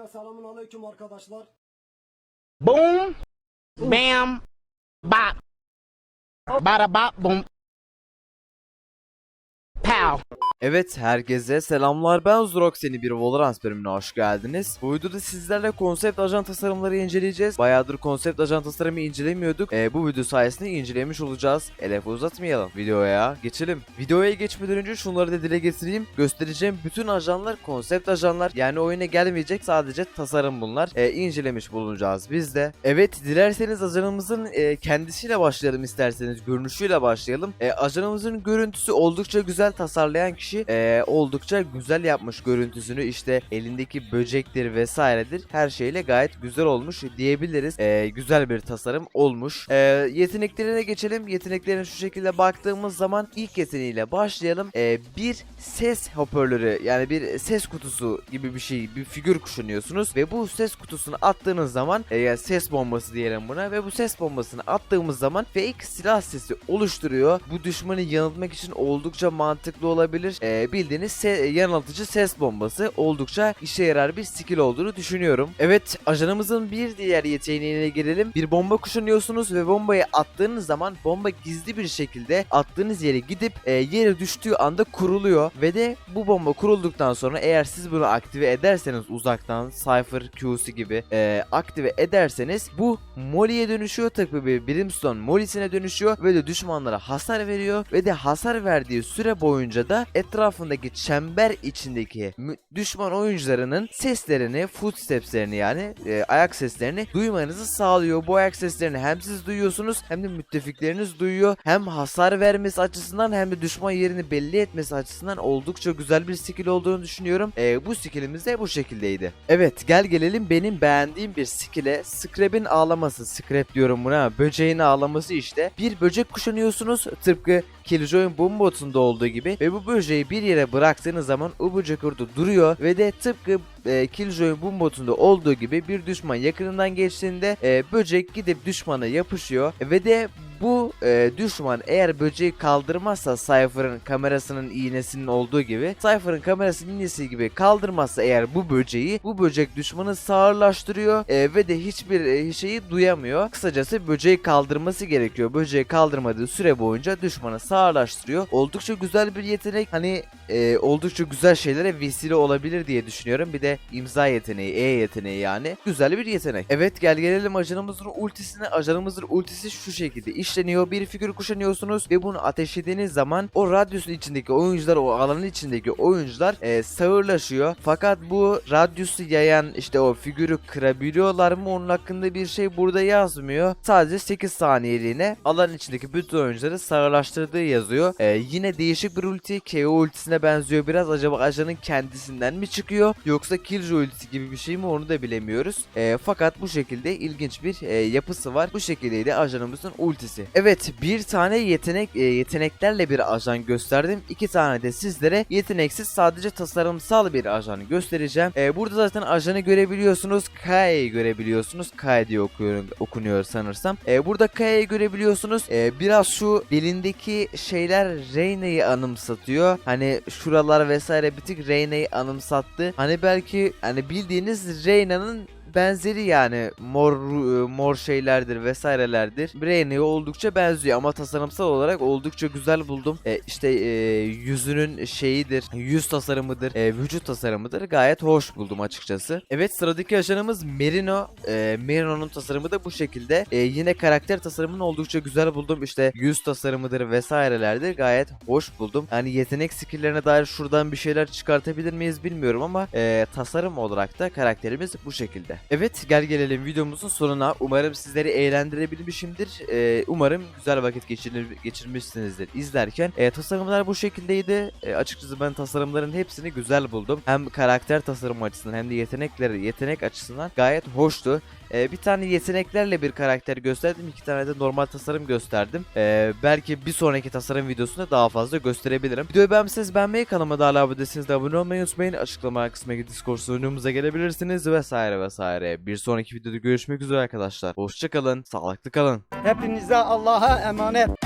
Öncelikle selamun aleyküm arkadaşlar. Boom, bam, bop, bada bop, boom, pow. Evet herkese selamlar ben Zrox seni bir Valorant bölümüne hoş geldiniz. Bu videoda sizlerle konsept ajan tasarımları inceleyeceğiz. Bayağıdır konsept ajan tasarımı incelemiyorduk. Ee, bu video sayesinde incelemiş olacağız. Elef uzatmayalım. Videoya geçelim. Videoya geçmeden önce şunları da dile getireyim. Göstereceğim bütün ajanlar konsept ajanlar. Yani oyuna gelmeyecek sadece tasarım bunlar. Ee, incelemiş bulunacağız biz de. Evet dilerseniz ajanımızın e, kendisiyle başlayalım isterseniz. Görünüşüyle başlayalım. E, ajanımızın görüntüsü oldukça güzel tasarlayan kişi e, oldukça güzel yapmış görüntüsünü. İşte elindeki böcektir vesairedir. Her şeyle gayet güzel olmuş diyebiliriz. E, güzel bir tasarım olmuş. E, yeteneklerine geçelim. Yeteneklerine şu şekilde baktığımız zaman ilk yeteneğiyle başlayalım. E, bir ses hoparlörü yani bir ses kutusu gibi bir şey bir figür kuşanıyorsunuz ve bu ses kutusunu attığınız zaman e, yani ses bombası diyelim buna ve bu ses bombasını attığımız zaman fake silah sesi oluşturuyor. Bu düşmanı yanıltmak için oldukça mantıklı olabilir. E, bildiğiniz se- yanıltıcı ses bombası oldukça işe yarar bir skill olduğunu düşünüyorum. Evet ajanımızın bir diğer yeteneğine gelelim. Bir bomba kuşanıyorsunuz ve bombayı attığınız zaman bomba gizli bir şekilde attığınız yere gidip e, yere düştüğü anda kuruluyor ve de bu bomba kurulduktan sonra eğer siz bunu aktive ederseniz uzaktan Cypher Q'su gibi e, aktive ederseniz bu Molly'e dönüşüyor tıpkı bir Brimstone Molly'sine dönüşüyor ve de düşmanlara hasar veriyor ve de hasar verdiği süre boyunca da etrafındaki çember içindeki düşman oyuncularının seslerini, footstepslerini yani e, ayak seslerini duymanızı sağlıyor. Bu ayak seslerini hem siz duyuyorsunuz hem de müttefikleriniz duyuyor. Hem hasar vermesi açısından hem de düşman yerini belli etmesi açısından oldukça güzel bir skill olduğunu düşünüyorum. E, bu skillimiz de bu şekildeydi. Evet gel gelelim benim beğendiğim bir skill'e Scrap'in ağlaması. Scrap diyorum buna. Böceğin ağlaması işte. Bir böcek kuşanıyorsunuz tıpkı Killjoy'un bombotunda olduğu gibi ve bu böceği bir yere bıraktığınız zaman o böcek orada duruyor ve de tıpkı e, Killjoy'un bombotunda olduğu gibi bir düşman yakınından geçtiğinde e, böcek gidip düşmana yapışıyor ve de bu e, düşman eğer böceği kaldırmazsa Cypher'ın kamerasının iğnesinin olduğu gibi Cypher'ın kamerasının iğnesi gibi kaldırmazsa eğer bu böceği bu böcek düşmanı sağırlaştırıyor e, ve de hiçbir e, şeyi duyamıyor. Kısacası böceği kaldırması gerekiyor. Böceği kaldırmadığı süre boyunca düşmanı sağırlaştırıyor. Oldukça güzel bir yetenek. Hani e, oldukça güzel şeylere vesile olabilir diye düşünüyorum. Bir de imza yeteneği, E yeteneği yani. Güzel bir yetenek. Evet gel gelelim ajanımızın ultisine. Ajanımızın ultisi şu şekilde işleniyor. Bir figür kuşanıyorsunuz ve bunu ateşlediğiniz zaman o radyusun içindeki oyuncular, o alanın içindeki oyuncular e, sağırlaşıyor. Fakat bu radyusu yayan işte o figürü kırabiliyorlar mı onun hakkında bir şey burada yazmıyor. Sadece 8 saniyeliğine alanın içindeki bütün oyuncuları sağırlaştırdığı yazıyor. E, yine değişik bir ulti. KO ultisine benziyor biraz. Acaba ajanın kendisinden mi çıkıyor? Yoksa Killjoy ultisi gibi bir şey mi onu da bilemiyoruz. E, fakat bu şekilde ilginç bir e, yapısı var. Bu şekildeydi ajanımızın ultisi. Evet bir tane yetenek e, yeteneklerle bir ajan gösterdim. İki tane de sizlere yeteneksiz sadece tasarımsal bir ajan göstereceğim. E, burada zaten ajanı görebiliyorsunuz. Kai'yi görebiliyorsunuz. Kai diye okuyorum, okunuyor sanırsam. E, burada Kai'yi görebiliyorsunuz. E, biraz şu belindeki şeyler Reyna'yı anımsatıyor. Hani şuralar vesaire bir tık Reyna'yı anımsattı. Hani belki hani bildiğiniz Reyna'nın benzeri yani mor mor şeylerdir vesairelerdir. Brain'e oldukça benziyor ama tasarımsal olarak oldukça güzel buldum. E, işte e, yüzünün şeyidir, yüz tasarımıdır, e, vücut tasarımıdır. Gayet hoş buldum açıkçası. Evet sıradaki ajanımız Merino. E, Merino'nun tasarımı da bu şekilde. E, yine karakter tasarımını oldukça güzel buldum. İşte yüz tasarımıdır vesairelerdir. Gayet hoş buldum. Yani yetenek skilllerine dair şuradan bir şeyler çıkartabilir miyiz bilmiyorum ama e, tasarım olarak da karakterimiz bu şekilde. Evet gel gelelim videomuzun sonuna. Umarım sizleri eğlendirebilmişimdir. Ee, umarım güzel vakit geçirir, geçirmişsinizdir izlerken. Ee, tasarımlar bu şekildeydi. Ee, açıkçası ben tasarımların hepsini güzel buldum. Hem karakter tasarımı açısından hem de yetenekleri yetenek açısından gayet hoştu. Ee, bir tane yeteneklerle bir karakter gösterdim. iki tane de normal tasarım gösterdim. Ee, belki bir sonraki tasarım videosunda daha fazla gösterebilirim. Videoyu beğenmişseniz beğenmeyi, kanalıma da hala abone değilseniz de abone olmayı unutmayın. Açıklama kısmındaki Discord sunucumuza gelebilirsiniz vesaire vesaire. Bir sonraki videoda görüşmek üzere arkadaşlar. Hoşçakalın, sağlıklı kalın. Hepinize Allah'a emanet.